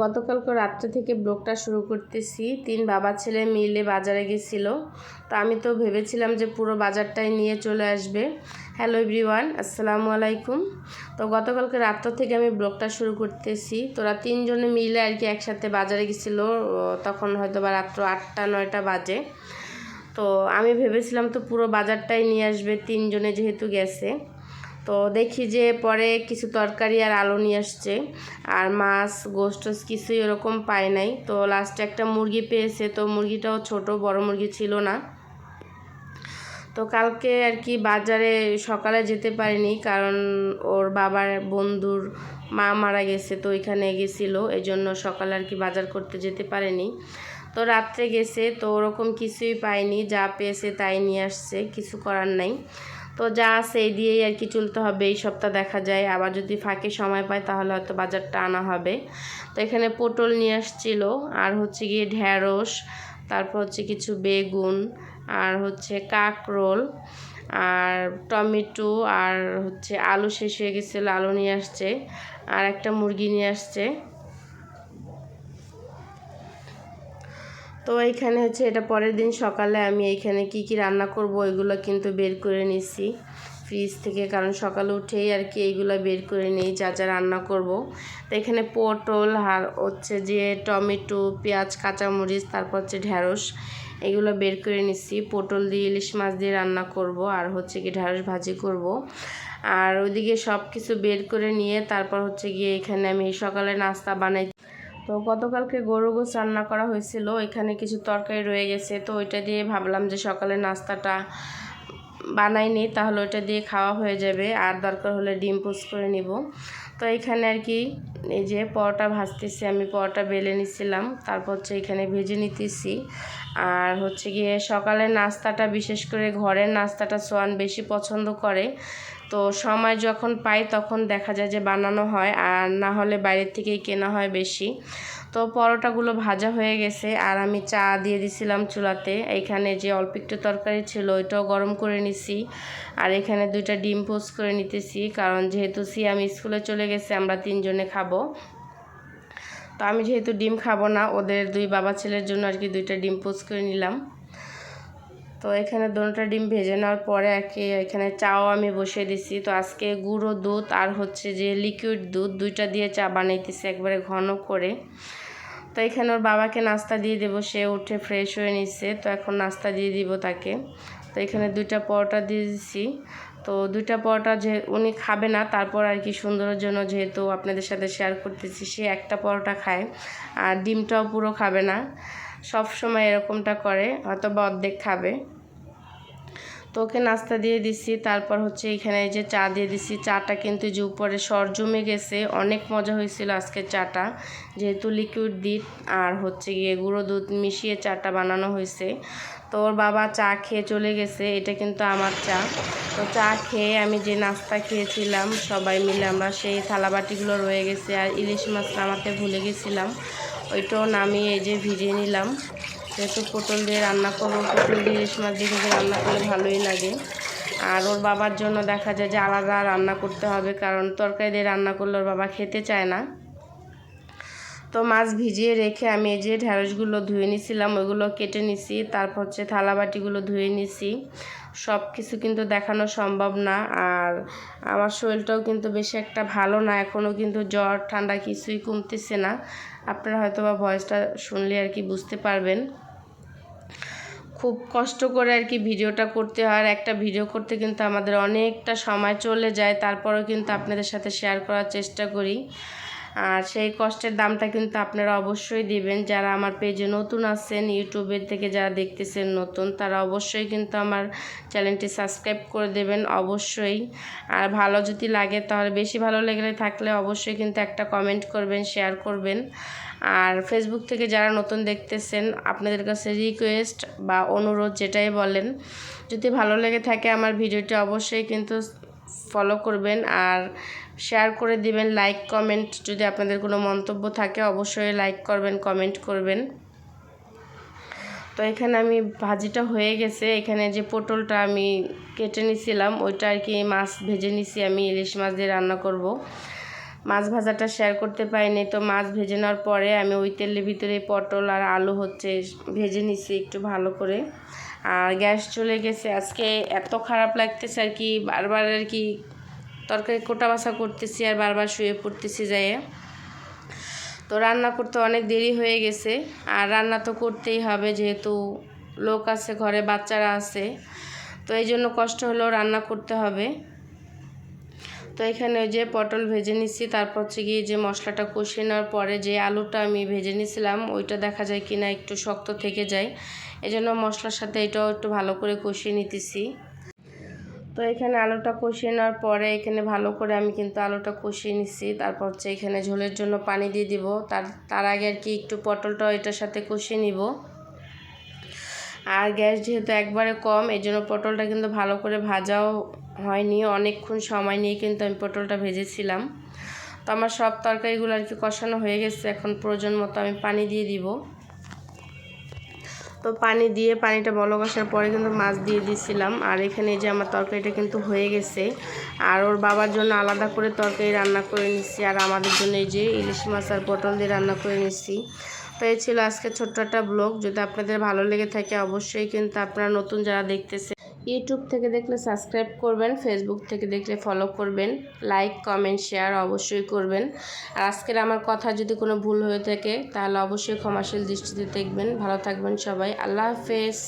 গতকালকে রাত্রে থেকে ব্লগটা শুরু করতেছি। তিন বাবা ছেলে মিলে বাজারে গেছিল। তো আমি তো ভেবেছিলাম যে পুরো বাজারটাই নিয়ে চলে আসবে। হ্যালো এভরিওয়ান, আসসালামু আলাইকুম। তো গতকালকে রাত্র থেকে আমি ব্লগটা শুরু করতেছি। তোরা তিনজনে মিলে আর কি একসাথে বাজারে গেছিল তখন হয়তো বা রাত্র আটটা, নয়টা বাজে। তো আমি ভেবেছিলাম তো পুরো বাজারটাই নিয়ে আসবে, তিনজনে যেহেতু গেছে। তো দেখি যে পরে কিছু তরকারি আর আলু নিয়ে আসছে। আর মাছ গোস্ট কিছুই ওরকম পায় নাই। তো লাস্টে একটা মুরগি পেয়েছে, তো মুরগিটাও ছোট, বড় মুরগি ছিল না। তো কালকে আর কি বাজারে সকালে যেতে পারিনি, কারণ ওর বাবার বন্ধুর মা মারা গেছে, তো ওইখানে গেছিল। এই জন্য সকালে আর কি বাজার করতে যেতে পারেনি। তো রাত্রে গেছে, তো ওরকম কিছুই পায়নি যা পেয়েছে তাই নিয়ে আসছে, কিছু করার নাই। তো যা আছে এই দিয়েই আর কি চলতে হবে, এই সপ্তাহ দেখা যায়। আবার যদি ফাঁকে সময় পায় তাহলে হয়তো বাজারটা আনা হবে। তো এখানে পটল নিয়ে আসছিল, আর হচ্ছে গিয়ে ঢ্যাঁড়স তারপর হচ্ছে কিছু বেগুন, আর হচ্ছে কাকরোল, আর টমেটো, আর হচ্ছে আলু শেষ হয়ে গেছিল, আলু নিয়ে আসছে, আর একটা মুরগি নিয়ে আসছে। তো এইখানে হচ্ছে এটা পরের দিন সকালে আমি এইখানে কি কি রান্না করব ওইগুলো কিন্তু বের করে নিছি ফ্রিজ থেকে, কারণ সকালে উঠেই আর কি এইগুলো বের করে নিই, যা যা রান্না করব। তো এখানে পটল আর হচ্ছে যে টমেটো, পেঁয়াজ, কাঁচামরিচ, তারপর হচ্ছে ঢ্যাঁড়স এগুলো বের করে নিচ্ছি পটল দিয়ে ইলিশ মাছ দিয়ে রান্না করব আর হচ্ছে কি ঢ্যাঁড়স ভাজি করব। আর ওইদিকে সব কিছু বের করে নিয়ে তারপর হচ্ছে গিয়ে এখানে আমি সকালে নাস্তা বানাই তো গতকালকে গরু গোস রান্না করা হয়েছিল, এখানে কিছু তরকারি রয়ে গেছে। তো ওইটা দিয়ে ভাবলাম যে সকালে নাস্তাটা বানাইনি তাহলে ওইটা দিয়ে খাওয়া হয়ে যাবে। আর দরকার হলে ডিম পোস করে নিব। তো এখানে আর কি, এই যে পরোটা ভাজতেছি, আমি পরোটা বেলে নিছিলাম, তারপর হচ্ছে এখানে ভেজে নিতেছি। আর হচ্ছে গিয়ে সকালের নাস্তাটা, বিশেষ করে ঘরের নাস্তাটা সোয়ান বেশি পছন্দ করে। তো সময় যখন পাই তখন দেখা যায় যে বানানো হয়, আর না হলে বাইরের থেকেই কেনা হয় বেশি। তো পরোটাগুলো ভাজা হয়ে গেছে, আর আমি চা দিয়ে দিছিলাম চুলাতে। এইখানে যে অল্প একটু তরকারি ছিল ওইটাও গরম করে নিছি, আর এখানে দুইটা ডিম পোস্ট করে নিতেছি, কারণ যেহেতু সিয়াম স্কুলে চলে গেছে, আমরা তিনজনে খাব। তো আমি যেহেতু ডিম খাব না, ওদের দুই বাবা ছেলের জন্য আর কি দুইটা ডিম পোস্ট করে নিলাম। তো এখানে দোনোটা ডিম ভেজে নেওয়ার পরে আর কি এখানে চাও আমি বসিয়ে দিছি। তো আজকে গুঁড়ো দুধ আর হচ্ছে যে লিকুইড দুধ দুইটা দিয়ে চা বানাইতেছি একবারে ঘন করে। তো এখানে ওর বাবাকে নাস্তা দিয়ে দেবো, সে উঠে ফ্রেশ হয়ে নিচ্ছে তো এখন নাস্তা দিয়ে দিব তাকে। তো এখানে দুইটা পরোটা দিয়ে দিচ্ছি তো দুইটা পরোটা যে উনি খাবে না, তারপর আর কি সুন্দরের জন্য যেহেতু আপনাদের সাথে শেয়ার করতেছি, সে একটা পরোটা খায়। আর ডিমটাও পুরো খাবে না। সব সময় এরকমটা করে হয়তো বা অর্ধেক খাবে। তো ওকে নাস্তা দিয়ে দিছি। তারপর হচ্ছে এখানে এই যে চা দিয়ে দিছি। চাটা কিন্তু যে উপরে সর জমে গেছে। অনেক মজা হয়েছিল আজকে চাটা। যেহেতু লিকুইড দিট আর হচ্ছে গিয়ে গুঁড়ো দুধ মিশিয়ে চাটা বানানো হয়েছে। তো ওর বাবা চা খেয়ে চলে গেছে। এটা কিন্তু আমার চা। তো চা খেয়ে আমি যে নাস্তা খেয়েছিলাম, সবাই মিলে আমরা সেই থালাবাটিগুলো রয়ে গেছে। আর ইলিশ মাছ নামাতে ভুলে গেছিলাম। ওইটাও নামিয়ে এই যে ভিজিয়ে নিলাম। যেহেতু পটল দিয়ে রান্না করব, পটল দিয়ে ইলিশ মাছ দিয়ে রান্না করলে ভালোই লাগে। আর ওর বাবার জন্য দেখা যায় যে আলাদা রান্না করতে হবে, কারণ তরকারি দিয়ে রান্না করলে ওর বাবা খেতে চায় না। তো মাছ ভিজিয়ে রেখে আমি এই যে ঢ্যাঁড়সগুলো ধুয়ে নিছিলাম, ওইগুলো কেটে নিছি, তারপর হচ্ছে থালাবাটিগুলো ধুয়ে নিছি। সব কিছু কিন্তু দেখানো সম্ভব না, আর আমার শরীরটাও কিন্তু বেশি একটা ভালো না এখনও কিন্তু জ্বর, ঠান্ডা কিছুই কমতেছে না। আপনারা হয়তো বা ভয়েসটা শুনলে আর কি বুঝতে পারবেন। খুব কষ্ট করে আর কি ভিডিওটা করতে হয়। আর একটা ভিডিও করতে কিন্তু আমাদের অনেকটা সময় চলে যায়। তারপরেও কিন্তু আপনাদের সাথে শেয়ার করার চেষ্টা করি। আর সেই কষ্টের দামটা কিন্তু আপনারা অবশ্যই দিবেন। যারা আমার পেজে নতুন আছেন ইউটিউবের থেকে যারা দেখতেছেন নতুন, তারা অবশ্যই কিন্তু আমার চ্যানেলটি সাবস্ক্রাইব করে দেবেন, অবশ্যই। আর ভালো যদি লাগে, তাহলে বেশি ভালো লেগে থাকলে অবশ্যই কিন্তু একটা কমেন্ট করবেন শেয়ার করবেন। আর ফেসবুক থেকে যারা নতুন দেখতেছেন, আপনাদের কাছে রিকোয়েস্ট বা অনুরোধ যেটাই বলেন, যদি ভালো লেগে থাকে আমার ভিডিওটি অবশ্যই কিন্তু ফলো করবেন। আর শেয়ার করে দিবেন, লাইক, কমেন্ট। যদি আপনাদের কোনো মন্তব্য থাকে, অবশ্যই লাইক করবেন, কমেন্ট করবেন। তো এখানে আমি ভাজিটা হয়ে গেছে। এখানে যে পটলটা আমি কেটে নিছিলাম, ওইটা আর কি মাছ ভেজে নিছি আমি, ইলিশ মাছ দিয়ে রান্না করব। মাছ ভাজাটা শেয়ার করতে পারিনি, তো মাছ ভেজে নেওয়ার পরে আমি ওই তেলের ভিতরে পটল আর আলু হচ্ছে ভেজে নিছি একটু ভালো করে। আর গ্যাস চলে গেছে। আজকে এত খারাপ লাগতেছে আর কি, বারবার আর কি তরকারি কোটা বাসা করতেছি আর বারবার শুয়ে পড়তেছি যাইয়ে। তো রান্না করতে অনেক দেরি হয়ে গেছে। আর রান্না তো করতেই হবে যেহেতু লোক আছে, ঘরে বাচ্চারা আছে। তো এই জন্য কষ্ট হলেও রান্না করতে হবে। তো এখানে ওই যে পটল ভেজে নিচ্ছি তারপর হচ্ছে গিয়ে যে মশলাটা কষিয়ে নেওয়ার পরে যে আলুটা আমি ভেজে নিয়েছিলাম ওইটা দেখা যায় কি না একটু শক্ত থেকে যায়। এজন্য মশলার সাথে এটাও একটু ভালো করে কষিয়ে নিতেছি। তো এখানে আলুটা কষিয়ে নেওয়ার পরে এখানে ভালো করে আমি কিন্তু আলুটা কষিয়ে নিচ্ছি। তারপর হচ্ছে এখানে ঝোলের জন্য পানি দিয়ে দিব। তার তার আগে আর কি একটু পটলটা এটার সাথে কষিয়ে নিব। আর গ্যাস যেহেতু একবারে কম এই জন্য পটলটা কিন্তু ভালো করে ভাজাও হয়নি। অনেকক্ষণ সময় নিয়ে কিন্তু আমি পটলটা ভেজেছিলাম। তো আমার সব তরকারিগুলো আর কি কষানো হয়ে গেছে। এখন প্রয়োজন মতো আমি পানি দিয়ে দিব। তো পানি দিয়ে পানিটা বলক আসার পরে কিন্তু মাছ দিয়ে দিয়েছিলাম আর এখানে যে আমার তরকারিটা কিন্তু হয়ে গেছে। আর ওর বাবার জন্য আলাদা করে তরকারি রান্না করে নিচ্ছি আর আমাদের জন্য এই যে ইলিশ মাছ আর পটল দিয়ে রান্না করে নিচ্ছি তো এই ছিল আজকে ছোট্ট একটা ব্লগ। যদি আপনাদের ভালো লেগে থাকে অবশ্যই কিন্তু আপনারা নতুন যারা দেখতেছে ইউটিউব থেকে দেখলে সাবস্ক্রাইব করবেন ফেসবুক থেকে দেখলে ফলো করবেন লাইক কমেন্ট শেয়ার অবশ্যই করবেন। আর আজকের আমার কথা যদি কোনো ভুল হয়ে থাকে, তাহলে অবশ্যই ক্ষমাশীল দৃষ্টিতে দেখবেন। ভালো থাকবেন সবাই। আল্লাহ হাফেজ।